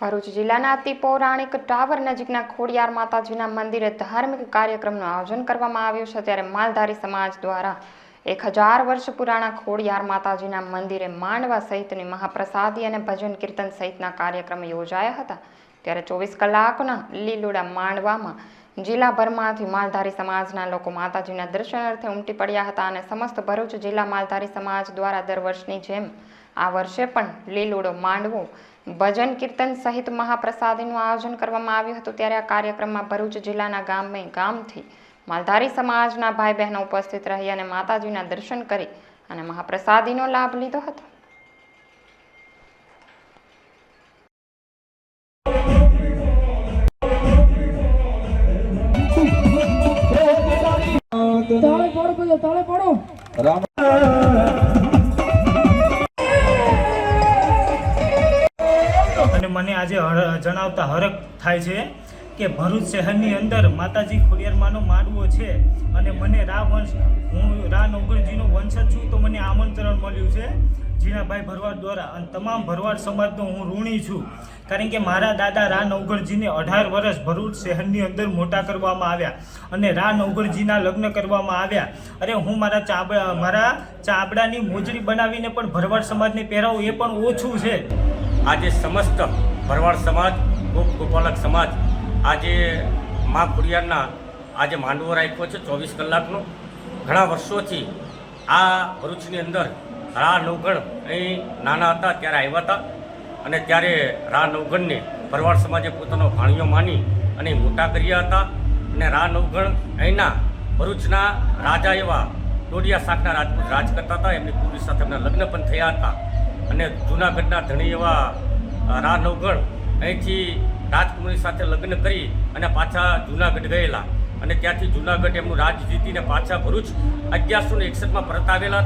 ભરૂચ જિલ્લાના અતિ પૌરાણિક ટાવર નજીકના ખોડિયાર માતાજીના મંદિરે ધાર્મિક કાર્યક્રમનું આયોજન કરવામાં આવ્યું છે ત્યારે માલધારી સમાજ દ્વારા એક હજાર વર્ષ પુરાણા ખોડિયાર માતાજીના મંદિરે માંડવા સહિતની મહાપ્રસાદી અને ભજન કીર્તન સહિતના કાર્યક્રમ યોજાયા હતા. ત્યારે ચોવીસ કલાકના લીલુડા માંડવામાં જિલ્લાભરમાંથી માલધારી સમાજના લોકો માતાજીના દર્શનાર્થે ઉમટી પડ્યા હતા અને સમસ્ત ભરૂચ જિલ્લા માલધારી સમાજ દ્વારા દર વર્ષની જેમ આ વર્ષે પણ લીલુડો માંડવો ભજન કીર્તન સહિત મહાપ્રસાદીનું આયોજન કરવામાં આવ્યું હતું ત્યારે આ કાર્યક્રમમાં ભરૂચ જિલ્લાના ગામે ગામથી માલધારી સમાજના ભાઈ બહેનો ઉપસ્થિત રહી અને માતાજીના દર્શન કરી અને મહાપ્રસાદીનો લાભ લીધો હતો. તાળે પાડો બધા તાળે પાડો અને મને આજે જણાવતા હરખ થાય છે કે ભરૂચ શહેરની અંદર માતાજી ખોડિયારમાંનો માડવો છે અને મને રા વંશ, હું રા નોકરજીનો વંશજ છું તો મને આમંત્રણ મળ્યું છે જીણાભાઈ ભરવાડ દ્વારા અને તમામ ભરવાડ સમાજનો હું ઋણી છું. કારણ કે મારા દાદા રા નવગરજીને અઢાર વર્ષ ભરૂચ શહેરની અંદર મોટા કરવામાં આવ્યા અને રા નવગરજીના લગ્ન કરવામાં આવ્યા. અરે હું મારા ચાબડા મારા ચાબડાની મોજડી બનાવીને પણ ભરવાડ સમાજને પહેરાવું એ પણ ઓછું છે. આજે સમસ્ત ભરવાડ સમાજ, ગોપ ગોપાલક સમાજ આજે મા ખોડિયારના આજે માંડવો રાખ્યો છે ચોવીસ કલાકનો. ઘણા વર્ષોથી આ ભરૂચની અંદર રા નવગણ અહીં નાના હતા, ત્યારે આવ્યા હતા. અને ત્યારે રા નવગણને ભરવાડ સમાજે પોતાનો ભાણિયો માની અને મોટા કર્યા હતા. અને રા નવગણ અહીંના ભરૂચના રાજા એવા ડોડિયા શાકના રાજપૂત રાજ કરતા હતા. એમની પૂરી સાથે એમના લગ્ન પણ થયા હતા. અને જૂનાગઢના ધણી એવા રા નવગણ અહીંથી રાજકુમારી સાથે લગ્ન કરી અને પાછા જૂનાગઢ ગયેલા. અને ત્યાંથી જૂનાગઢ એમનું રાજ જીતીને પાછા ભરૂચ અગિયારસો ને એકસઠમાં પરત આવેલા.